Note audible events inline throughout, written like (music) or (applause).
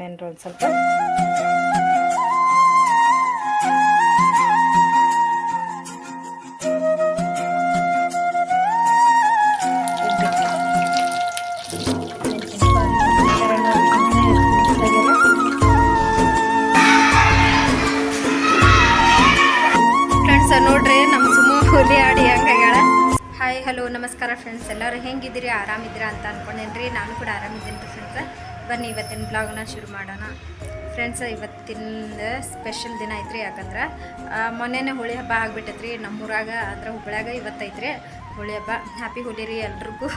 ನೆನ್ರು ಒಂದು ಸ್ವಲ್ಪ. Hi hello ನಮಸ್ಕಾರ ಫ್ರೆಂಡ್ಸ್ ಎಲ್ಲರೂ ಹೆಂಗಿದ್ದೀರಿ? ಆರಾಮಿದ್ದೀರಾ ಅಂತ ಅನ್ಕೊಂಡೇನ್ರಿ. ನಾನು ಕೂಡ ಆರಾಮಿದ್ದೀನಿ ಫ್ರೆಂಡ್ಸ್ ಬನ್ನಿ, ಇವತ್ತಿನ ಬ್ಲಾಗ್ನ ಶುರು ಮಾಡೋಣ. ಫ್ರೆಂಡ್ಸ್ ಇವತ್ತಿನ ಸ್ಪೆಷಲ್ ದಿನ ಐತ್ರಿ, ಯಾಕಂದ್ರೆ ಮೊನ್ನೆನೇ ಹೋಳಿ ಹಬ್ಬ ಆಗಿಬಿಟ್ಟೈತ್ರಿ. ನಮ್ಮೂರಾಗ ಅಂದ್ರೆ ಹುಬ್ಳ್ಯಾಗ ಇವತ್ತೈತ್ರಿ ಹೋಳಿ ಹಬ್ಬ. ಹ್ಯಾಪಿ ಹೋಲಿ ರೀ ಎಲ್ರಿಗೂ.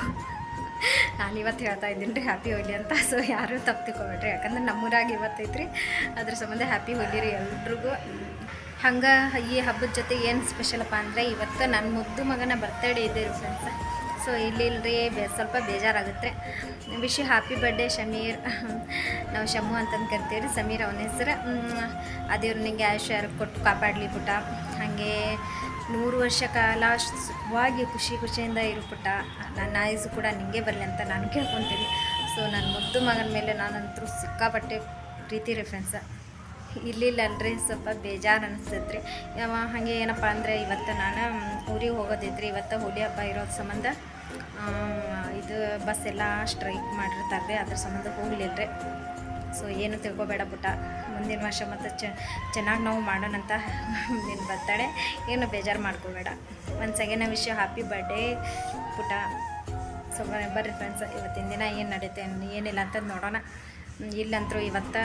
ನಾನು ಇವತ್ತು ಹೇಳ್ತಾ ಇದ್ದೀನಿ ರೀ ಹ್ಯಾಪಿ ಹೋಲಿ ಅಂತ. ಸೊ ಯಾರೂ ತಪ್ಪು ತಿಳ್ಕೊಬೇಡ್ರಿ. ಯಾಕಂದ್ರೆ ನಮ್ಮೂರಾಗ ಇವತ್ತೈತ್ರಿ ಅದ್ರ ಸಂಬಂಧ ಹ್ಯಾಪಿ ಹೋಲಿ ರೀ ಎಲ್ರಿಗೂ. ಹಂಗೆ ಈ ಹಬ್ಬದ ಜೊತೆ ಏನು ಸ್ಪೆಷಲಪ್ಪ ಅಂದರೆ, ಇವತ್ತು ನನ್ನ ಮುದ್ದು ಮಗನ ಬರ್ತಡೇ ಇದೆ ರೀ ಫ್ರೆಂಡ್ಸ್ ಸೊ ಇಲ್ಲಿ ಇಲ್ರಿ ಬೇ, ಸ್ವಲ್ಪ ಬೇಜಾರಾಗುತ್ತೆ. Wish happy birthday Shameer. ನಾವು ಶಮು ಅಂತಂದು ಕರಿತೀವಿ ರೀ ಸಮೀರ್ ಅವನ ಹೆಸರು. ಆ ನಿಮಗೆ ಆಯುಷ್ಯ ಕೊಟ್ಟು ಕಾಪಾಡಲಿ ಪುಟ ಹಾಗೆ ನೂರು ವರ್ಷ ಕಾಲ ಸುಖವಾಗಿ ಖುಷಿ ಖುಷಿಯಿಂದ ಇರು ಪುಟ್ಟ ನನ್ನ ಆಯಸ್ಸು ಕೂಡ ನಿಮಗೆ ಬರಲಿ ಅಂತ ನಾನು ಕೇಳ್ಕೊತೀನಿ. ಸೊ ನನ್ನ ಮುದ್ದು ಮಗನ ಮೇಲೆ ನಾನಂತರೂ ಸಿಕ್ಕಾಪಟ್ಟೆ ಪ್ರೀತಿ ರೀ ಇಲ್ಲಿಲ್ಲ ಇಲ್ಲಿಲ್ಲಲ್ರಿ, ಸ್ವಲ್ಪ ಬೇಜಾರು ಅನಿಸ್ತೈತ್ರಿ ಹಾಗೆ ಏನಪ್ಪ ಅಂದರೆ ಇವತ್ತು ನಾನು ಊರಿಗೆ ಹೋಗೋದಿದ್ರಿ ಇವತ್ತು ಹೋಲಿ ಹಬ್ಬ ಇರೋದು ಸಂಬಂಧ. ಇದು ಬಸ್ ಎಲ್ಲ ಸ್ಟ್ರೈಕ್ ಮಾಡಿರ್ತಾರೆ ಅದ್ರ ಸಂಬಂಧ ರೀ ಸೊ ಏನು ತಿಳ್ಕೊಬೇಡ ಪುಟ್ಟ. ಮುಂದಿನ ವರ್ಷ ಮತ್ತು ಚೆನ್ನಾಗಿ ನಾವು ಮಾಡೋಣಂತ ನಿನ್ನ ಬರ್ತಾಳೆ ಏನು ಬೇಜಾರು ಮಾಡ್ಕೋಬೇಡ. ಒಂದು ಸೆಕೆಂಡ್ ವಿಷಯ ಹ್ಯಾಪಿ ಬರ್ಡೇ ಪುಟ ಸೊ ಬರ್ರಿ ಫ್ರೆಂಡ್ಸ್ ಇವತ್ತಿನ ದಿನ ಏನು ನಡೀತೆ, ಏನಿಲ್ಲ ಅಂತ ನೋಡೋಣ. ಇಲ್ಲಂತೂ ಇಲ್ಲಂತರೂ ಇವತ್ತ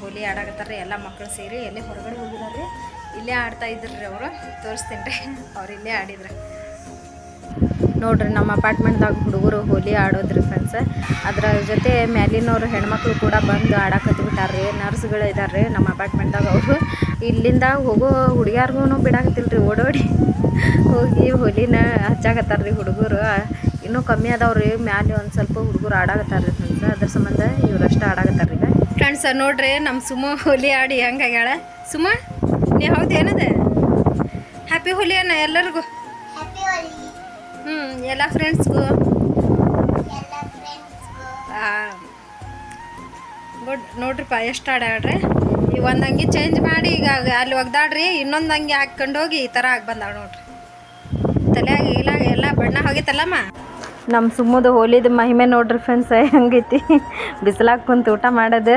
ಹೋಲಿ ಆಡಾಗತ್ತಾರೆ ಎಲ್ಲ ಮಕ್ಕಳು ಸೇರಿ ಎಲ್ಲೇ ಹೊರಗಡೆ ಹೋಗಿದ್ದಾರೆ ಇಲ್ಲೇ ಆಡ್ತಾ ಇದ್ರಿ ಅವರು. ತೋರಿಸ್ತೀನಿ ರೀ, ಅವ್ರು ಇಲ್ಲೇ ಆಡಿದ್ರು. ನೋಡ್ರಿ ನಮ್ಮ ಅಪಾರ್ಟ್ಮೆಂಟ್ದಾಗ ಹುಡುಗರು ಹೋಲಿ ಆಡೋದ್ರಿ ಫ್ರೆಂಡ್ಸ್ ಅದ್ರ ಜೊತೆ ಮ್ಯಾಲಿನವ್ರು ಹೆಣ್ಮಕ್ಳು ಕೂಡ ಬಂದು ಆಡಾಕತ್ತಿ ಬಿಟ್ಟಾರ್ರಿ ನರ್ಸ್ಗಳು ರೀ ನಮ್ಮ ಅಪಾರ್ಟ್ಮೆಂಟ್ದಾಗ ಅವರು. ಇಲ್ಲಿಂದ ಹೋಗೋ ಹುಡುಗ್ಯಾರ್ಗೂ ಬಿಡಾಕತ್ತಿಲ್ರಿ, ಓಡೋಡಿ ಹೋಗಿ ಹೋಲಿನ ಹಚ್ಚಾಕತ್ತಾರ್ರಿ ಹುಡುಗರು. ಇನ್ನೂ ಕಮ್ಮಿ ಅದಾವ್ರಿ, ಮ್ಯಾಲೆ ಒಂದು ಸ್ವಲ್ಪ ಹುಡುಗರು ಆಡಾಕತ್ತಾರ್ರಿ ಫ್ರೆಂಡ್ಸ್ ಅದ್ರ ಸಂಬಂಧ ಇವ್ರಷ್ಟ ಆಡಾಕತ್ತಾರ್ರಿ ಫ್ರೆಂಡ್ಸ್ ನೋಡ್ರಿ ನಮ್ಮ ಸುಮ ಹೋಲಿ ಆಡಿ ಹೆಂಗಾಗ್ಯಾಳ ಸುಮ, ನೀ ಹೌದು ಏನದ ಹ್ಯಾಪಿ ಹೋಲಿ ಅನ್ನ ಎಲ್ಲರಿಗೂ. ಹ್ಞೂ ಎಲ್ಲ ಫ್ರೆಂಡ್ಸ್ಗೂ ಗುಡ್ ನೋಡ್ರಿಪ್ಪ ಎಷ್ಟು ಆಡ್ಯಾಡ್ರಿ ಈ ಒಂದು ಅಂಗಿ ಚೇಂಜ್ ಮಾಡಿ ಈಗ ಅಲ್ಲಿ ಒಗ್ದಾಡ್ರಿ ಇನ್ನೊಂದು ಅಂಗಿ ಹಾಕ್ಕೊಂಡು ಹೋಗಿ ಈ ಥರ ಆಗಿ ಬಂದಾಳ ನೋಡ್ರಿ. ತಲೆಯಾಗ ಇಲ್ಲ ಎಲ್ಲ ಬಣ್ಣ ಹೋಗಿತ್ತಲ್ಲಮ್ಮ? ನಮ್ಮ ಸುಮ್ಮದು ಹೋಲಿದ ಮಹಿಮೆ ನೋಡ್ರಿ ಫ್ರೆಂಡ್ಸ್ ಹೆಂಗೈತಿ. ಬಿಸಿಲಾಗ ಕುಂತು ಊಟ ಮಾಡೋದು.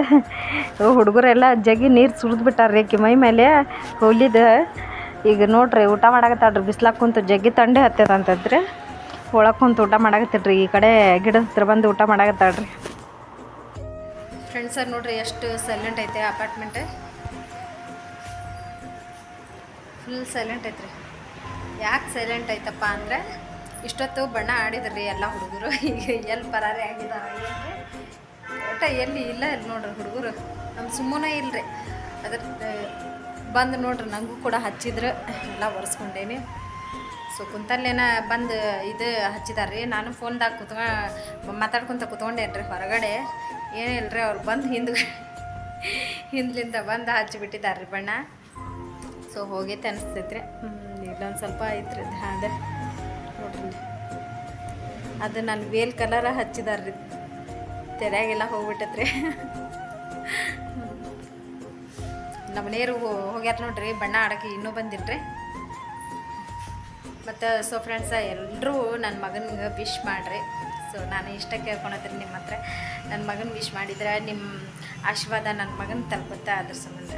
ಹುಡುಗರೆಲ್ಲ ಜಗ್ಗಿ ನೀರು ಸುರಿದು ಆಕೆ ಆಕಿ ಮೈ ಮೇಲೆ ಹೋಲಿದ. ಈಗ ನೋಡ್ರಿ ಊಟ ಮಾಡಾಕತ್ತಾಳ್ರಿ. ಬಿಸಿಲಾಗ ಕುಂತು ಜಗ್ಗಿ ತಂಡೆ ಹತ್ತದಂತದ್ರಿ ಒಳಗೆ ಕುಂತು ಊಟ ಮಾಡಾಕತ್ತಿಲ್ರಿ ಈ ಕಡೆ ಗಿಡ ಹತ್ರ ಬಂದು ಊಟ ಮಾಡಾಕತ್ತಾಳ್ರಿ. ಫ್ರೆಂಡ್ಸರ್ ನೋಡ್ರಿ, ಎಷ್ಟು ಸೈಲೆಂಟ್ ಐತೆ ಅಪಾರ್ಟ್ಮೆಂಟ್ ಫುಲ್ ಸೈಲೆಂಟ್ ಐತ್ರಿ. ಯಾಕೆ ಸೈಲೆಂಟ್ ಐತಪ್ಪ ಅಂದರೆ, ಇಷ್ಟೊತ್ತು ಬಣ್ಣ ಆಡಿದ್ರಿ ಎಲ್ಲ ಹುಡುಗರು. (laughs) ಈಗ ಎಲ್ಲಿ ಪರಾರಿ ಆಗಿದ್ದಾರೆ ಒಟ್ಟ ಎಲ್ಲಿ ಇಲ್ಲ ಇಲ್ಲಿ ನೋಡ್ರಿ ಹುಡುಗರು. ನಮ್ಮ ಸುಮ್ಮನೆ ಇಲ್ರಿ. ಅದ್ರ, ಬಂದು ನೋಡ್ರಿ ನನಗೂ ಕೂಡ ಹಚ್ಚಿದ್ರು. ಎಲ್ಲ ಒರೆಸ್ಕೊಂಡೇನಿ. ಸೊ ಕುಂತಲ್ಲೇನ ಬಂದು ಇದು ಹಚ್ಚಿದಾರ್ರಿ. ನಾನು ಫೋನ್ದಾಗ ಕುತ್ಕೊ, ಮಾತಾಡ್ಕೊತ ಕುತ್ಕೊಂಡೇನ್ರಿ ಹೊರಗಡೆ. ಏನಿಲ್ರಿ ಅವ್ರು ಬಂದು ಹಿಂದ್ (laughs) ಹಿಂದ್ಲಿಂದ ಬಂದು ಹಚ್ಚಿಬಿಟ್ಟಿದಾರ್ರಿ ಬಣ್ಣ. ಸೊ ಹೋಗೈತೆ ಅನಿಸ್ತೈತ್ರಿ. ಇಲ್ಲೊಂದು ಸ್ವಲ್ಪ ಐತ್ರಿ ಅದೇ ನೋಡ್ರಿ. ಅದು ನಾನು ವೇಲ್ ಕಲರ ಹಚ್ಚಿದಾರ್ರಿ. ತೆರೆಯಾಗೆಲ್ಲ ಹೋಗ್ಬಿಟ್ಟತ್ರಿ. (laughs) ನಮ್ಮ ಮನೆಯವರು ಹೋಗ್ಯಾರ ನೋಡ್ರಿ, ಬಣ್ಣ ಆಡೋಕೆ ಇನ್ನೂ ಬಂದಿಲ್ರಿ. ಮತ್ತು ಸೊ ಫ್ರೆಂಡ್ಸ ಎಲ್ಲರೂ ನನ್ನ ಮಗನಿಗೆ ವಿಶ್ ಮಾಡಿರಿ. ಸೊ ನಾನು ಇಷ್ಟ ಕೇಳ್ಕೊಳತ್ತೀನಿ ನಿಮ್ಮ ಹತ್ರ. ನನ್ನ ಮಗನ ವಿಶ್ ಮಾಡಿದ್ರೆ ನಿಮ್ಮ ಆಶೀರ್ವಾದ ನನ್ನ ಮಗನ ತಲುಪುತ್ತೆ ಅದ್ರ ಸಂಬಂಧ.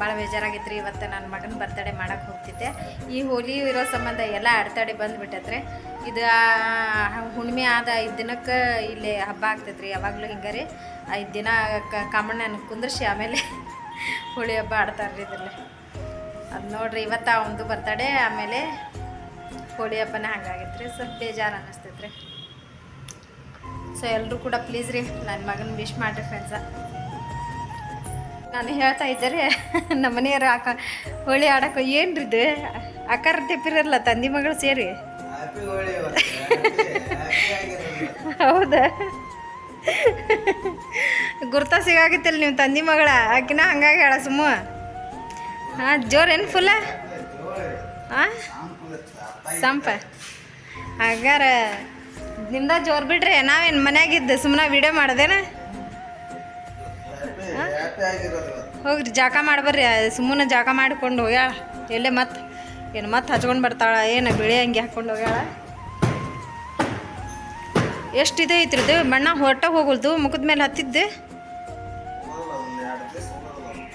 ಭಾಳ ಬೇಜಾರಾಗಿತ್ತು ಇವತ್ತು ನನ್ನ ಮಗನ ಬರ್ತಡೇ ಮಾಡಕ್ಕೆ ಹೋಗ್ತಿದ್ದೆ. ಈ ಹೋಲಿ ಇರೋ ಸಂಬಂಧ ಎಲ್ಲ ಅಡೆತಡೆ ಬಂದುಬಿಟ್ಟತ್ರಿ. ಇದು ಹುಣ್ಣಿಮೆ ಆದ ಐದು ದಿನಕ್ಕೆ ಇಲ್ಲಿ ಹಬ್ಬ ಆಗ್ತೈತೆ ರೀ ಯಾವಾಗಲೂ ಹಿಂಗೆ ರೀ. ಐದು ದಿನ ಕಾಮಣ್ಣನ ಕುಂದ್ರಿಸಿ ಆಮೇಲೆ (laughs) ಹೋಳಿ ಹಬ್ಬ ಆಡ್ತಾರೆ ರೀ ಇದರಲ್ಲಿ. ಅದು ನೋಡ್ರಿ ಇವತ್ತು ಅವನದು ಬರ್ತಡೆ ಆಮೇಲೆ ಹೋಳಿ ಹಬ್ಬನ ಹಂಗಾಗೈತೆ ರೀ. ಸ್ವಲ್ಪ ಬೇಜಾರು ಅನ್ನಿಸ್ತೈತೆ ರೀ ಸೊ ಎಲ್ಲರೂ ಕೂಡ ಪ್ಲೀಸ್ ರೀ ನನ್ನ ಮಗನ ವಿಶ್ ಮಾಡಿರಿ ಫ್ರೆಂಡ್ಸ ನಾನು ಹೇಳ್ತಾ ಇದ್ದರೆ (laughs) ನಮ್ಮ ಮನೆಯವರು ಆಕ ಹೋಳಿ ಆಡೋಕೆ ಏನ್ರಿ ಇದು? ಅಕ್ಕಾರ ತಿಪ್ಪಿರಲ್ಲ ತಂದಿ ಮಗಳು ಸೇರಿ. ಹೌದಾ? (laughs) ಗುರ್ತ ಸಿಗಾಗಿತ್ತಲ್ಲ ನೀವು ತಂದಿ ಮಗಳ ಆಕಿನ ಹಂಗಾಗಿ ಹೇಳ ಸುಮ್ಮ. ಹಾಂ ಜೋರೇನು ಫುಲ್ಲ? ಹಾಂ ಸಂಪ. ಹಾಗಾರ ನಿಮ್ದ ಜೋರ್ ಬಿಡ್ರಿ, ನಾವೇನು ಮನ್ಯಾಗಿದ್ದು ಸುಮ್ಮನೆ ವಿಡಿಯೋ ಮಾಡ್ದೇನ? ಹೋಗ್ರಿ, ಜಾಕ ಮಾಡ್ಬರ್ರಿ, ಸುಮ್ಮನೆ ಜಾಕ ಮಾಡ್ಕೊಂಡು ಹೋಗ್ಯಾಳ. ಎಲ್ಲೇ ಮತ್ತೆ? ಏನು ಮತ್ತೆ ಹಚ್ಕೊಂಡು ಬರ್ತಾಳ, ಏನು ಬಿಳಿ ಅಂಗಿ ಹಾಕ್ಕೊಂಡು ಹೋಗ್ಯಾಳ? ಎಷ್ಟಿದೆ ಐತ್ರಿದು ಮಣ್ಣ ಹೊಟ್ಟ ಹೋಗಲ್ದು ಮುಖದ ಮೇಲೆ ಹತ್ತಿದ್ದೆ?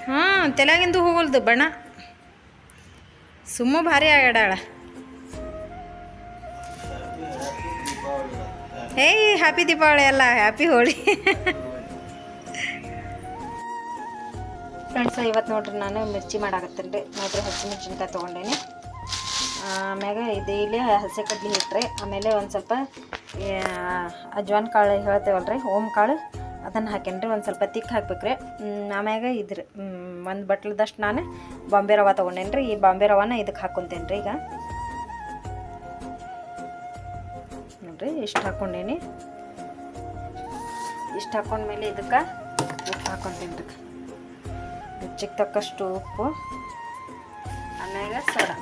ಹಾಂ, ತೆಲಾಗಿಂದು ಹೋಗಲ್ದು ಬಣ್ಣ ಸುಮ್ಮ ಭಾರಿ ಆಗ್ಯಾಡಾಳ. ಏಯ್ ಹ್ಯಾಪಿ ದೀಪಾವಳಿ ಅಲ್ಲ ಹ್ಯಾಪಿ ಹೋಳಿ. ಫ್ರೆಂಡ್ಸ್ ಇವತ್ತು ನೋಡ್ರಿ ನಾನು, ಮಿರ್ಚಿ ಮಾಡಾಕತ್ತೇನೆ ರೀ. ನೋಡ್ರಿ ಹಸಿಮೆಣ್ಸಿನ್ಕಾಯಿ ತೊಗೊಂಡೇನಿ. ಆಮ್ಯಾಗ ಇದು ಇಲ್ಲಿ ಹಸಿ ಕಡ್ಲಿ ಇಟ್ಟರೆ ಆಮೇಲೆ ಒಂದು ಸ್ವಲ್ಪ ಅಜ್ವಾನ್ ಕಾಳು ಹೇಳ್ತೇವಲ್ಲ ರೀ ಓಮ್ ಕಾಳು. ಅದನ್ನು ಹಾಕೇನ್ರಿ ಒಂದು ಸ್ವಲ್ಪ ತಿಕ್ ಹಾಕ್ಬೇಕ್ರಿ. ಆಮ್ಯಾಗ ಇದ್ರಿ ಒಂದು ಬಟ್ಲದಷ್ಟು ನಾನು ಬಾಂಬೆ ರವ ತೊಗೊಂಡೇನಿ ರೀ ಈ ಬಾಂಬೆ ರವಾನ ಇದಕ್ಕೆ ಹಾಕೊಂತೇನೆ ರೀ ಈಗ. ನೋಡ್ರಿ, ಇಷ್ಟು ಹಾಕ್ಕೊಂಡೇನಿ ಇಷ್ಟು ಹಾಕೊಂಡ್ಮೇಲೆ ಇದಕ್ಕೆ ಉಪ್ಪು ಹಾಕೊಂತೇನೆ ರೀ ರುಚಿಗೆ ತಕ್ಕಷ್ಟು ಉಪ್ಪು, ಆಮ್ಯಾಗ ಸೋಡಾ.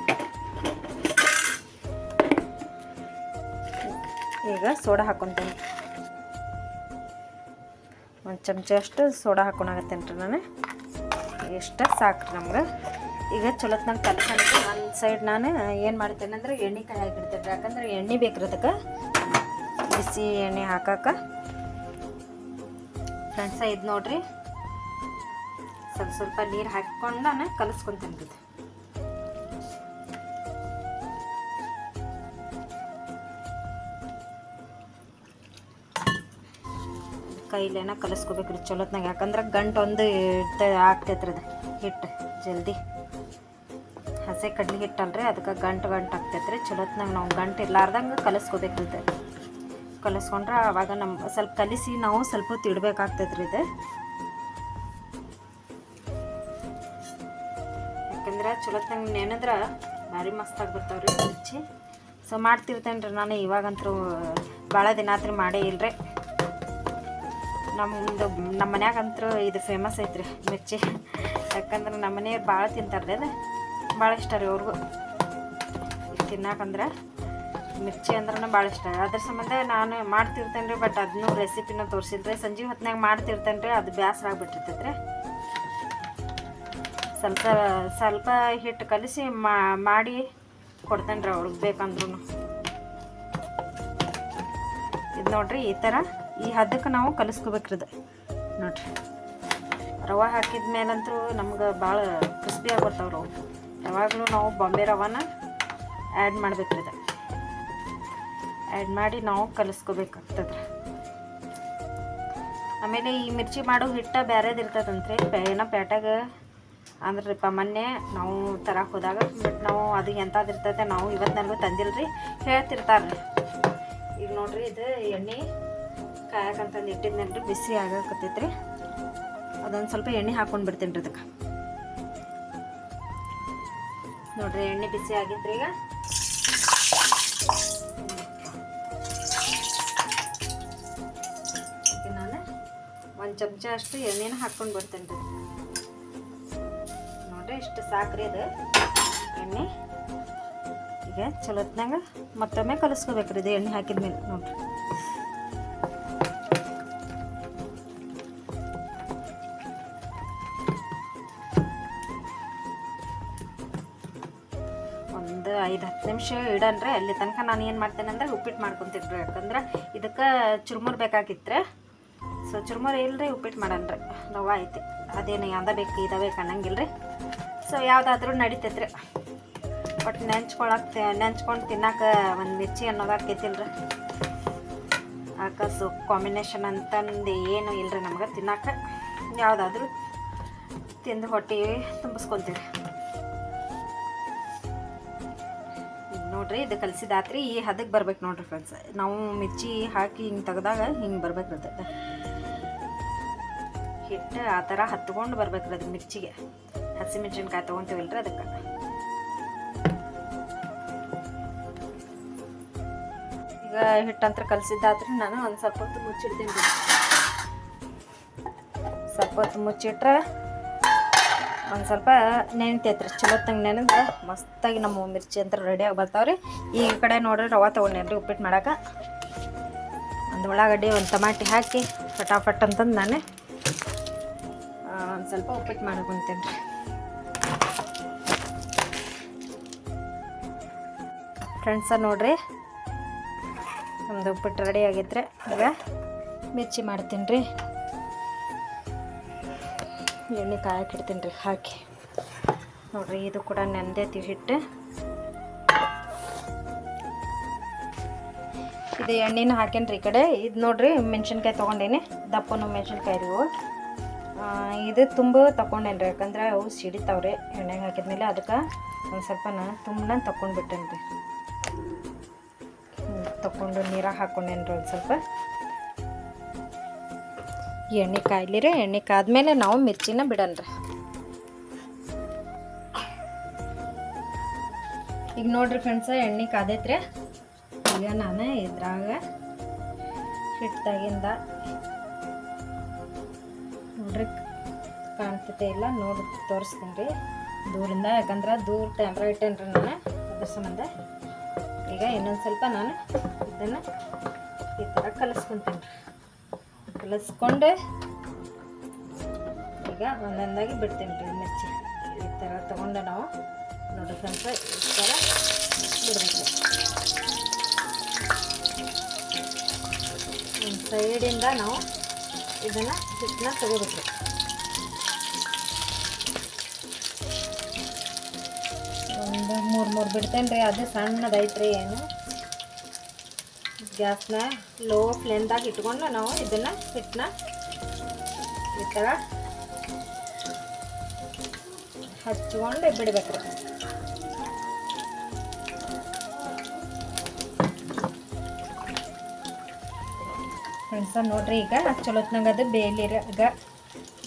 ಈಗ ಸೋಡಾ ಹಾಕ್ಕೊಂತೀನಿ ಒಂದು ಚಮಚ ಅಷ್ಟು ಸೋಡಾ ಹಾಕ್ಕೊಳಕತ್ತೇನೆ ರೀ ನಾನು? ಇಷ್ಟು ಸಾಕ್ರಿ ನಮ್ಗೆ? ಈಗ ಚಲೋತ್ನಾಗ ಕಲ್ಸಂತ ಒಂದು ಸೈಡ್ ನಾನು ಏನು ಮಾಡ್ತೇನೆ ಅಂದ್ರೆ ಎಣ್ಣೆ ಕಾಯಿ ಹಾಕಿಡ್ತೇನೆ ಯಾಕಂದ್ರೆ ಎಣ್ಣೆ ಬೇಕ್ರಿ ಅದಕ್ಕೆ. ಬಿಸಿ ಎಣ್ಣೆ ಹಾಕಕ್ಕೆ ಫ್ರೆಂಡ್ಸ, ಇದು ನೋಡ್ರಿ. ಸ್ವಲ್ಪ ಸ್ವಲ್ಪ ನೀರು ಹಾಕ್ಕೊಂಡು ನಾನು ಕಲಿಸ್ಕೊಂತೀನಿ ರೀ ಇದು. ರೀ ಚಲೋತ್ನಾಗ. ಯಾಕಂದ್ರೆ ಗಂಟು ಒಂದು ಇರ್ತ ಆಗ್ತೈತ್ರಿ ಅದು. ಹಿಟ್ಟು ಜಲ್ದಿ. ಹಸೆ ಕಡ್ಲಿ ಹಿಟ್ಟಲ್ರಿ, ಅದಕ್ಕೆ ಗಂಟು ಗಂಟು ಆಗ್ತೈತ್ರಿ. ಚಲೋತ್ನಾಗ ನಾವು ಗಂಟು ಇರ್ಲಾರ್ದಂಗೆ ಕಲಿಸ್ಕೋಬೇಕ್ರಿ ಇದು ಕಲಿಸ್ಕೊಂಡ್ರೆ ಆವಾಗ ನಮ್ಮ ಸ್ವಲ್ಪ ಕಲಿಸಿ ನಾವು ಸ್ವಲ್ಪ ಹೊತ್ತು ಇಡ್ಬೇಕಾಗ್ತೈತ್ರಿ ಇದು. ಯಾಕಂದ್ರೆ ಚಲೋತ್ನಾಗ ನೆನೆದ್ರೆ ಭಾರಿ ಮಸ್ತಾಗಿ ಬರ್ತಾವ್ರಿ ರುಚಿ. ಸೊ ಮಾಡ್ತಿರ್ತೇನೆ ರೀ ನಾನು ಇವಾಗಂತೂ ಭಾಳ ದಿನ ಆತ್ರಿ ಮಾಡೇ ಇಲ್ರಿ. ನಮ್ಮದು ನಮ್ಮ ಮನ್ಯಾಗಂತೂ ಇದು ಫೇಮಸ್ ಐತ್ರಿ ಮಿರ್ಚಿ. ಯಾಕಂದ್ರೆ ನಮ್ಮ ಮನೆಯವ್ರು ಭಾಳ ತಿಂತಾರೆ ಅದು. ಭಾಳ ಇಷ್ಟ ರೀ ಅವ್ರಿಗೂ. ತಿನ್ನಕಂದ್ರೆ ಮಿರ್ಚಿ ಅಂದ್ರೂ ಭಾಳ ಇಷ್ಟ. ಅದ್ರ ಸಂಬಂಧ ನಾನು ಮಾಡ್ತಿರ್ತೇನೆ ರೀ ಬಟ್ ಅದನ್ನೂ ರೆಸಿಪಿನ ತೋರಿಸಿಲ್ಲ ರೀ ಸಂಜೆ ಹೊತ್ನಾಗ ಮಾಡ್ತಿರ್ತೇನೆ ರೀ, ಅದು ಬೇಸರ ಆಗಿಬಿಟ್ಟಿರ್ತೈತೆ ರೀ ಸ್ವಲ್ಪ ಸ್ವಲ್ಪ ಹಿಟ್ಟು ಕಲಿಸಿ ಮಾಡಿ ಕೊಡ್ತೇನೆ ರೀ ಅವ್ರಿಗೆ ಬೇಕಂದ್ರೂ ಇದು ನೋಡ್ರಿ ಈ ಥರ ಈ ಹದಕ್ಕೆ ನಾವು ಕಲಿಸ್ಕೋಬೇಕ್ರಿ ಇದು ನೋಡ್ರಿ. ರವೆ ಹಾಕಿದ ಮೇಲಂತೂ ನಮ್ಗೆ ಭಾಳ ಕ್ರಿಸ್ಪಿಯಾಗಿ ಬರ್ತಾವ್ರಿ ರವ. ಯಾವಾಗಲೂ ನಾವು ಬಾಂಬೆ ರವಾನ ಆ್ಯಡ್ ಮಾಡ್ಬೇಕ್ರಿ ಇದು ಆ್ಯಡ್ ಮಾಡಿ ನಾವು ಕಲಿಸ್ಕೋಬೇಕಾಗ್ತದ್ರಿ. ಆಮೇಲೆ ಈ ಮಿರ್ಚಿ ಮಾಡೋ ಹಿಟ್ಟ ಬ್ಯಾರೇದು ಇರ್ತದಂತ್ರಿ. ಏನೋ ಪೇಟ್ಯಾಗ ಅಂದ್ರಪ್ಪ ಮೊನ್ನೆ ನಾವು ತರಕ್ಕೆ ಹೋದಾಗ, ಬಟ್ ನಾವು ಅದು ಎಂಥದ್ದು ಇರ್ತೈತೆ ನಾವು ಇವತ್ತು ನನಗೂ ತಂದಿಲ್ಲ ರೀ ಹೇಳ್ತಿರ್ತಾರೆ ಈಗ ನೋಡ್ರಿ ಇದು ಎಣ್ಣೆ ಕಾಯಕಂತಂದು ಇಟ್ಟಿದ್ನಲ್ರಿ ಬಿಸಿ ಆಗಕತ್ತೈತ್ರಿ. ಅದೊಂದು ಸ್ವಲ್ಪ ಎಣ್ಣೆ ಹಾಕೊಂಡು ಬಿಡ್ತೀನಿ ರೀ ಅದಕ್ಕೆ. ನೋಡ್ರಿ ಎಣ್ಣೆ ಬಿಸಿ ಆಗಿದ್ರಿ ಈಗ. ನಾನು ಒಂದು ಚಮಚ ಅಷ್ಟು ಎಣ್ಣೆನ ಹಾಕ್ಕೊಂಡು ಬರ್ತೇನೆ ರೀ ನೋಡ್ರಿ ಇಷ್ಟು ಸಾಕ್ರಿ ಅದು ಎಣ್ಣೆ. ಈಗ ಚಲೋತ್ನಾಗ ಮತ್ತೊಮ್ಮೆ ಕಲಿಸ್ಕೋಬೇಕ್ರಿ ಇದು ಎಣ್ಣೆ ಹಾಕಿದ್ಮೇಲೆ. ನೋಡ್ರಿ. ಐದು ಹತ್ತು ನಿಮಿಷ ಇಡನ್ರಿ. ಅಲ್ಲಿ ತನಕ ನಾನು ಏನು ಮಾಡ್ತೇನೆ ಅಂದ್ರೆ ಉಪ್ಪಿಟ್ಟು ಮಾಡ್ಕೊತೀನಿ ರೀ ಯಾಕಂದ್ರೆ ಇದಕ್ಕೆ ಚುರ್ಮುರ್ ಬೇಕಾಗಿತ್ತು ಸೊ ಚುರುಮುರು ಇಲ್ಲರಿ ಉಪ್ಪಿಟ್ಟು ಮಾಡನ್ರಿ. ನೋವು ಐತಿ ಅದೇನು ಯಾವ್ದ ಬೇಕು, ಇದ ಬೇಕು ಅನ್ನಂಗಿಲ್ಲ ರೀ ಸೊ ಯಾವುದಾದ್ರೂ ನಡಿತೈತ್ರಿ. ಬಟ್ ನೆಂಚ್ಕೊಳಕ್ಕೆ ನೆಂಚ್ಕೊಂಡು ತಿನ್ನಕ್ಕೆ ಒಂದು ಮಿರ್ಚಿ ಅನ್ನೋದಾಕೈತಿಲ್ರಿ ಆಕ ಕಾಂಬಿನೇಷನ್ ಅಂತಂದು ಏನು ಇಲ್ಲರಿ ನಮ್ಗೆ ತಿನ್ನಕ್ಕೆ ಯಾವುದಾದ್ರೂ ತಿಂದು ಹೊಟ್ಟೆ ತುಂಬಿಸ್ಕೊತೀವಿ ನೋಡ್ರಿ, ಇದು ಕಲಸಿದಾತ್ರಿ ಈ ಹದಕ್ಕೆ ಬರ್ಬೇಕು ನೋಡ್ರಿ ಫ್ರೆಂಡ್ಸ್ ನಾವು ಮಿರ್ಚಿ ಹಾಕಿ ಹಿಂಗೆ ತೆಗ್ದಾಗ ಹಿಂಗೆ ಬರ್ಬೇಕು ಅದು ಹಿಟ್ಟು ಆ ಥರ ಹತ್ಕೊಂಡು ಬರ್ಬೇಕ್ರಿ ಅದು ಮಿರ್ಚಿಗೆ. ಹಸಿಮೆಣ್ಸಿನ್ಕಾಯಿ ತೊಗೊತೀವಲ್ರಿ ಅದಕ್ಕೆ. ಈಗ ಹಿಟ್ಟಂತ್ರ ಕಲಸಿದ್ದಾತ್ರಿ ನಾನು ಒಂದು ಸ್ವಲ್ಪ ಹೊತ್ತು ಮುಚ್ಚಿಡ್ತೀನಿ. ಸ್ವಲ್ಪ ಹೊತ್ತು ಮುಚ್ಚಿಟ್ರೆ ಒಂದು ಸ್ವಲ್ಪ ನೆನೆತೈತ್ರಿ ಚಲೋ ತಂಗ ನೆನೆದ್ರೆ ಮಸ್ತಾಗಿ ನಮ್ಮ ಮಿರ್ಚಿ ಅಂತ ರೆಡಿಯಾಗಿ ಬರ್ತಾವ್ರಿ. ಈ ಕಡೆ ನೋಡ್ರಿ ರವೆ ತೊಗೊಂಡೇನ್ರಿ ಉಪ್ಪಿಟ್ಟು ಮಾಡಕ್ಕೆ ಒಂದು ಉಳ್ಳಾಗಡ್ಡಿ, ಒಂದು ಟಮಾಟಿ ಹಾಕಿ ಫಟಾಫಟ್ ಅಂತಂದು ನಾನು ಒಂದು ಸ್ವಲ್ಪ ಉಪ್ಪಿಟ್ಟು ಮಾಡ್ಕೊಂತೇನೆ ರೀ ಫ್ರೆಂಡ್ಸ ನೋಡ್ರಿ, ನಮ್ದು ಉಪ್ಪಿಟ್ಟು ರೆಡಿ ಆಗೈತ್ರಿ. ಈಗ ಮಿರ್ಚಿ ಮಾಡ್ತೀನಿ ರೀ ಎಣ್ಣೆ ಕಾಯಕ್ಕಿಡ್ತೀನಿ ರೀ, ಹಾಕಿ. ನೋಡ್ರಿ, ಇದು ಕೂಡ ನೆಂದೈತಿ ಹಿಟ್ಟು ಇದು ಎಣ್ಣೆನ ಹಾಕೇನ್ರಿ ಈ ಕಡೆ. ಇದು ನೋಡ್ರಿ, ಮೆಣಸಿನ್ಕಾಯಿ ತೊಗೊಂಡೇನಿ. ದಪ್ಪನು ಮೆಣಸಿನ್ಕಾಯಿ ರೀ ಇದು ತುಂಬ ತಗೊಂಡೇನ್ರಿ ಯಾಕಂದ್ರೆ ಅವು ಸಿಡಿತಾವ್ರಿ. ಎಣ್ಣೆಗೆ ಹಾಕಿದ್ಮೇಲೆ ಅದಕ್ಕೆ ಒಂದು ಸ್ವಲ್ಪ ನಾನು ತುಂಬನ ತಗೊಂಡು ತೊಗೊಂಡು ನೀರಾಗ ಹಾಕೊಂಡೇನ್ರಿ ಒಂದು ಸ್ವಲ್ಪ. ಎಣ್ಣೆ ಕಾಯ್ಲಿ ರೀ ಎಣ್ಣೆ ಕಾದ್ಮೇಲೆ ನಾವು ಮಿರ್ಚಿನ ಬಿಡನ್ರಿ. ಈಗ ನೋಡ್ರಿ ಫ್ರೆಂಡ್ಸ ಎಣ್ಣೆ ಕಾದೈತ್ರಿ. ಈಗ ನಾನು ಇದ್ರಾಗ ಹಿಟ್ಟಾಗಿಂದ ನೋಡ್ರಿ, ಕಾಣ್ತೈತೆ ಇಲ್ಲ, ನೋಡಿ ತೋರಿಸ್ತೀನಿ ರೀ. ದೂರಿಂದ, ಯಾಕಂದ್ರೆ ದೂರ ಕ್ಯಾಮ್ರಾ ಇಟ್ಟೇನ್ರಿ ನಾನು, ಅದ್ರ ಸಂಬಂಧ. ಈಗ ಇನ್ನೊಂದು ಸ್ವಲ್ಪ ನಾನು ಇದನ್ನು ಈ ಥರ ಕಲಿಸ್ಕೊತೀನಿ ರೀ. ಕಲಿಸ್ಕೊಂಡು. ಈಗ ಒಂದೊಂದಾಗಿ ಬಿಡ್ತೀನಿ ರೀ ಮಿರ್ಚಿ. ಈ ಥರ ತೊಗೊಂಡು ನಾವು. ನೋಡಿ ಫ್ರೆಂಡ್ಸ ಈ ಥರ ಬಿಡಬೇಕು. ಒಂದು ಸೈಡಿಂದ ನಾವು ಇದನ್ನು ಹಿಟ್ಟನ್ನ ತಗೋಬೇಕು ಒಂದು ಮೂರು ಮೂರು ಬಿಡ್ತೇನೆ ರೀ ಅದು ಸಣ್ಣದೈತ್ರಿ ಏನು. ಗ್ಯಾಸ್ನ ಲೋ ಫ್ಲೇಮ್ದಾಗ ಇಟ್ಕೊಂಡು ನಾವು ಇದನ್ನು ಹಿಟ್ಟನ್ನ ಈ ಥರ ಹಚ್ಕೊಂಡು ಬಿಡ್ಬೇಕ್ರಿ. ಫ್ರೆಂಡ್ಸ, ನೋಡ್ರಿ ಈಗ ಚಲೋತ್ನಾಗ ಅದು ಬೇಯಲಿರಿ ಈಗ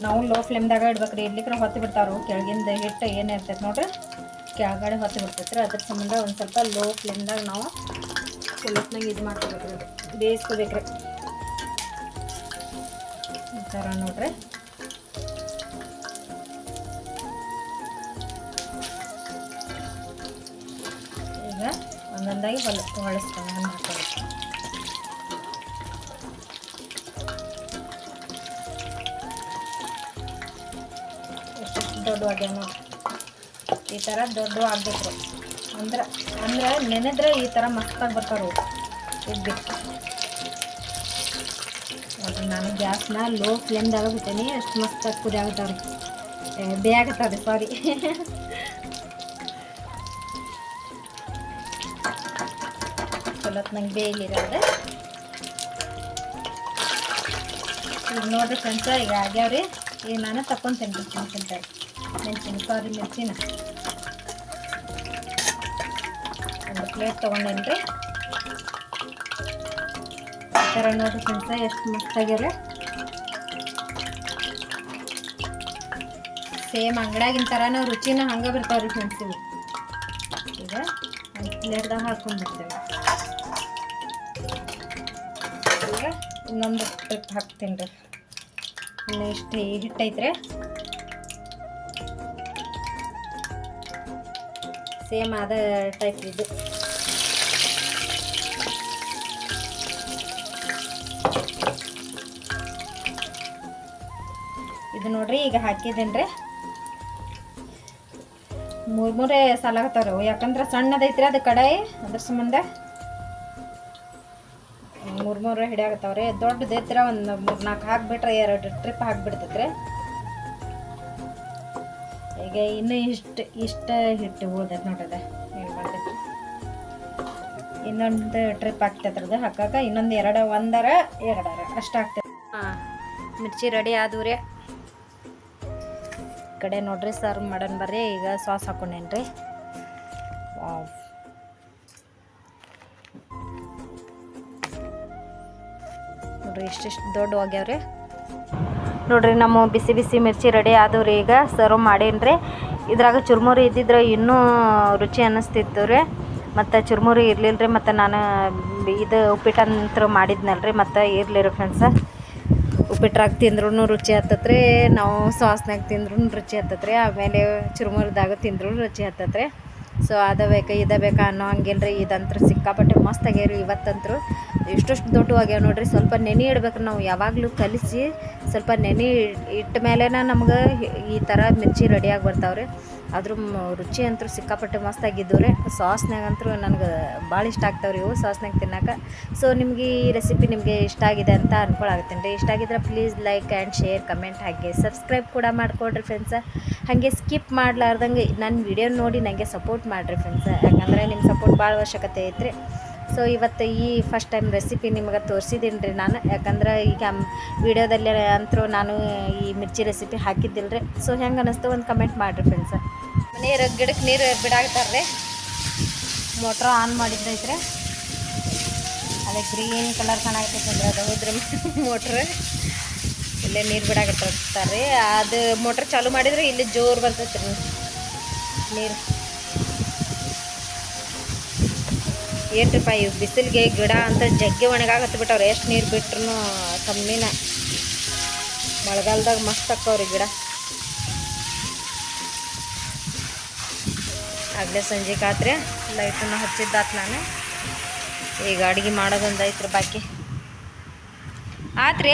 ನಾವು ಲೋ ಫ್ಲೇಮ್ದಾಗ ಇಡ್ಬೇಕ್ರಿ. ಇಡ್ಲಿಕ್ರೆ ಹೊತ್ತು ಬಿಡ್ತಾವ್ರು, ಕೆಳಗಿಂದ ಹಿಟ್ಟು ಏನಿರ್ತೈತೆ ನೋಡ್ರಿ? ಕೆಳಗಡೆ ಹೊತ್ತು ಬಿಡ್ತೈತೆ ರೀ ಅದ್ರ ಸಂಬಂಧ ಒಂದು ಸ್ವಲ್ಪ ಲೋ ಫ್ಲೇಮ್ದಾಗ ನಾವು ಚಲೋತ್ನಾಗ ಇದು ಮಾಡ್ಕೋಬೇಕ್ರಿ. ಬೇಯಿಸ್ಕೋಬೇಕ್ರಿ. ಈ ಥರ ನೋಡ್ರಿ. ಈಗ ಒಂದೊಂದಾಗಿ ಹೊಲ ಹೊಳಿಸ್ಕೊಂಡು ಹಾಕೋಬೇಕು ಎಷ್ಟು ದೊಡ್ಡವಾಗ್ಯಾವ ನೋಡಿ ಈ ಥರ ದೊಡ್ಡ ಆಗ್ಬೇಕು ಅಂದ್ರೆ ಅಂದ್ರೆ ನೆನೆದ್ರೆ ಈ ಥರ ಮಸ್ತಾಗಿ ಬರ್ತಾರೆ ಉಬ್ಬಿ ನಾನು ಗ್ಯಾಸ್ನ ಲೋ ಫ್ಲೇಮ್ದಾಗ ಬಿಟ್ಟೇನಿ, ಅಷ್ಟು ಮಸ್ತಾಗಿ ಕುದಿ ಆಗ್ತಾವ್ರಿ ಬೇಯಾಗತ್ತವ್ರಿ ಸಾರಿ ಚಲೋತ್ ನಂಗೆ ಬೇಯಲಿರೋದು ಈಗ ನೋಡ್ರಿ ಫ್ರೆಂಡ್ಸ, ಈಗ ಆಗ್ಯಾವ್ರಿ. ಈಗ ನಾನು ತಕ್ಕೊಂತೇನೆ ರೀ ಮೆಣಸಿನ್ಕಾಯಿ ಮೆಣಸಿನ ಸಾರಿ, ಮೆಣಸಿನ ಒಂದು ಪ್ಲೇಟ್ ತೊಗೊಂಡೇನಿ ರೀ ಈ ಥರ ನೋಡಿರಿ ಫ್ರೆಂಡ್ಸ, ಎಷ್ಟು ಮಸ್ತಾಗ್ಯಾರ ಸೇಮ್ ಅಂಗಡ್ಯಾಗಿನ ಥರನೇ ರುಚಿನ ಹಂಗೆ ಬರ್ತಾವ್ರಿ ಫ್ರೆಂಡ್ಸ್ ಇವು. ಈಗ ಒಂದು ಪ್ಲೇಟ್ದಾಗ ಹಾಕೊಂಡ್ಬಿಡ್ತೇವೆ ಈಗ ಇನ್ನೊಂದು ಟ್ರಿಪ್ ಹಾಕ್ತೀನಿ ರೀ. ಇನ್ನು ಇಷ್ಟು ಹಿಟ್ಟೈತ್ರಿ. ಸೇಮ್ ಅದ ಟೈಪ್ ಇದು. ಇದು ನೋಡ್ರಿ, ಈಗ ಹಾಕಿದ್ದೀನಿ ರೀ ಮೂರು ಮೂರೇ ಸಾಲಾಗತ್ತವ್ರಿ ಅವು. ಯಾಕಂದ್ರೆ ಸಣ್ಣದೈತ್ರಿ ಅದು ಕಡಾಯಿ, ಅದ್ರ ಸಂಬಂಧ ಮೂರು ಮೂರು ಹಿಡಿಯಾಗತ್ತವ್ರಿ ದೊಡ್ಡದೈತ್ರ ಒಂದು ಮೂರು ನಾಲ್ಕು ಹಾಕ್ಬಿಟ್ರೆ ಎರಡು ಟ್ರಿಪ್ ಹಾಕ್ಬಿಡ್ತೈತ್ರಿ. ಈಗ ಇನ್ನೂ ಇಷ್ಟು, ಇಷ್ಟ ಹಿಟ್ಟು ಉಳ್ದೈತೆ ನೋಡ್ರಿ ಇನ್ನೊಂದು ಟ್ರಿಪ್ ಆಗ್ತೈತ್ರದು ಹಾಕಾಕ. ಇನ್ನೊಂದು ಎರಡು, ಒಂದರ ಎರಡರ ಅಷ್ಟು ಆಗ್ತೈತೆ ಹಾಂ, ಮಿರ್ಚಿ ರೆಡಿ ಆದವು ಈ ಕಡೆ ನೋಡ್ರಿ ಸರ್ವ್ ಮಾಡೋಣ ಬರ್ರಿ, ಈಗ ಸಾಸ್ ಹಾಕೊಂಡೇನ್ರಿ. ವಾವ್. ನೋಡ್ರಿ ಇಷ್ಟಿಷ್ಟು ದೊಡ್ಡ ಹೋಗ್ಯಾವ್ರಿ. ನೋಡ್ರಿ ನಮ್ಮ ಬಿಸಿ ಬಿಸಿ ಮಿರ್ಚಿ ರೆಡಿ ಆದವ್ರಿ ಈಗ, ಸರ್ವ್ ಮಾಡೇನ್ರಿ. ಇದ್ರಾಗ ಚುರ್ಮುರಿ ಇದ್ದಿದ್ರೆ ಇನ್ನೂ ರುಚಿ ಅನ್ನಿಸ್ತಿತ್ತು ರೀ. ಮತ್ತು ಚುರ್ಮುರಿ ಇರಲಿಲ್ಲ ರೀ ಮತ್ತು ನಾನು ಇದು ಮಾಡಿದ್ನಲ್ಲ ರೀ ಮತ್ತು ಇರ್ಲಿರಿ ಫ್ರೆಂಡ್ಸ ಉಪ್ಪಿಟ್ರಾಗ ತಿಂದ್ರೂ ರುಚಿ ಹತ್ತತ್ರಿ, ನಾವು ಸಾಸ್ನಾಗ ತಿಂದ್ರೂ ರುಚಿ ಹತ್ತತ್ರಿ, ಆಮೇಲೆ ಚುರುಮುರಿದಾಗ ತಿಂದ್ರೂ ರುಚಿ ಹತ್ತತ್ರಿ. ಸೊ ಅದ ಬೇಕಾ, ಇದ ಬೇಕಾ ಅನ್ನೋ ಹಂಗಿಲ್ಲ ರೀ ಇದಂತ್ರ ಸಿಕ್ಕಾಪಟ್ಟೆ ಮಸ್ತ್ ಆಗ್ಯಾವ ರೀ ಇವತ್ತಂತರೂ. ಎಷ್ಟೆಷ್ಟು ದೊಡ್ಡ ಆಗ್ಯಾವ ನೋಡ್ರಿ, ಸ್ವಲ್ಪ ನೆನೆ ಇಡ್ಬೇಕು ನಾವು ಯಾವಾಗಲೂ ಕಲಿಸಿ, ಸ್ವಲ್ಪ ನೆನೆ ಇಟ್ಟ ಮೇಲೆ ನಮ್ಗೆ ಈ ಥರ ಮಿರ್ಚಿ ರೆಡಿಯಾಗಿ ಬರ್ತಾವ್ರಿ. ಅದ್ರ ರುಚಿ ಅಂತೂ ಸಿಕ್ಕಾಪಟ್ಟೆ ಮಸ್ತಾಗಿದ್ದು ರೀ ಸಾಸ್ನಾಗಂತೂ ನನಗೆ ಭಾಳ ಇಷ್ಟ ಆಗ್ತಾವ್ರಿ ಇವು ಸಾಸ್ನಾಗ ತಿನ್ನಕ್ಕೆ ಸೊ ನಿಮಗೆ ಈ ರೆಸಿಪಿ ನಿಮಗೆ ಇಷ್ಟ ಆಗಿದೆ ಅಂತ ಅನ್ಕೊಳಾಗತ್ತೀನಿ ರೀ. ಇಷ್ಟ ಆಗಿದ್ರೆ please like and share comment ಹಾಗೆ ಸಬ್ಸ್ಕ್ರೈಬ್ ಕೂಡ ಮಾಡ್ಕೊಡ್ರಿ ಫ್ರೆಂಡ್ಸ ಹಾಗೆ ಸ್ಕಿಪ್ ಮಾಡ್ಲಾರ್ದಂಗೆ ನನ್ನ ವಿಡಿಯೋ ನೋಡಿ ನನಗೆ ಸಪೋರ್ಟ್ ಮಾಡಿರಿ ಫ್ರೆಂಡ್ಸ ಯಾಕಂದರೆ ನಿಮ್ಮ ಸಪೋರ್ಟ್ ಭಾಳ ಅವಶ್ಯಕತೆ ಐತ್ರಿ. ಸೊ ಇವತ್ತು ಈ ಫಸ್ಟ್ ಟೈಮ್ ರೆಸಿಪಿ ನಿಮಗೆ ತೋರಿಸಿದ್ದೀನಿ ರೀ ನಾನು. ಯಾಕಂದ್ರೆ ಈಗ ವಿಡಿಯೋದಲ್ಲಿ ಅಂತರೂ ನಾನು ಈ ಮಿರ್ಚಿ ರೆಸಿಪಿ ಹಾಕಿದ್ದಿಲ್ಲ ರೀ ಸೊ ಹೆಂಗೆ ಅನ್ನಿಸ್ತು ಒಂದು ಕಮೆಂಟ್ ಮಾಡಿರಿ ಫ್ರೆಂಡ್ಸ ನೀರು, ಗಿಡಕ್ಕೆ ನೀರು ಬಿಡಾಕ್ತಾರೆ ಮೋಟ್ರ್ ಆನ್ ಮಾಡಿದ್ದೈತ್ರಿ. ಅದೇ ಗ್ರೀನ್ ಕಲರ್ ಅಂದ್ರೆ ಅದು ಹೋದ್ರೆ (laughs) ಮೋಟ್ರ್. ಇಲ್ಲೇ ನೀರು ಬಿಡಾಕತ್ತಾರೆ ಅದು ಮೋಟ್ರ್ ಚಾಲು ಮಾಡಿದ್ರೆ ಇಲ್ಲಿ ಜೋರು ಬರ್ತೈತೆ ರೀ ನೀರು. ಏನ್ರಿಪ್ಪ, ಇವು ಬಿಸಿಲಿಗೆ ಗಿಡ ಅಂತ ಜಗ್ಗಿ ಒಣಗಾಗತ್ತೆ ಬಿಟ್ಟವ್ರೆ, ಎಷ್ಟು ನೀರು ಬಿಟ್ರು ಕಮ್ಮಿನ. ಮಳೆಗಾಲದಾಗ ಮಸ್ತ್ ಹಾಕವ್ರಿ ಗಿಡ. ಆಗಲೇ ಸಂಜೆ ಕಾತ್ರೆ ಲೈಟನ್ನು ಹಚ್ಚಿದ್ದಾತ್ ನಾನು. ಈಗ ಅಡುಗೆ ಮಾಡೋದೊಂದು ಐತ್ರಿ ಬಾಕಿ. ಆತ್ರಿ?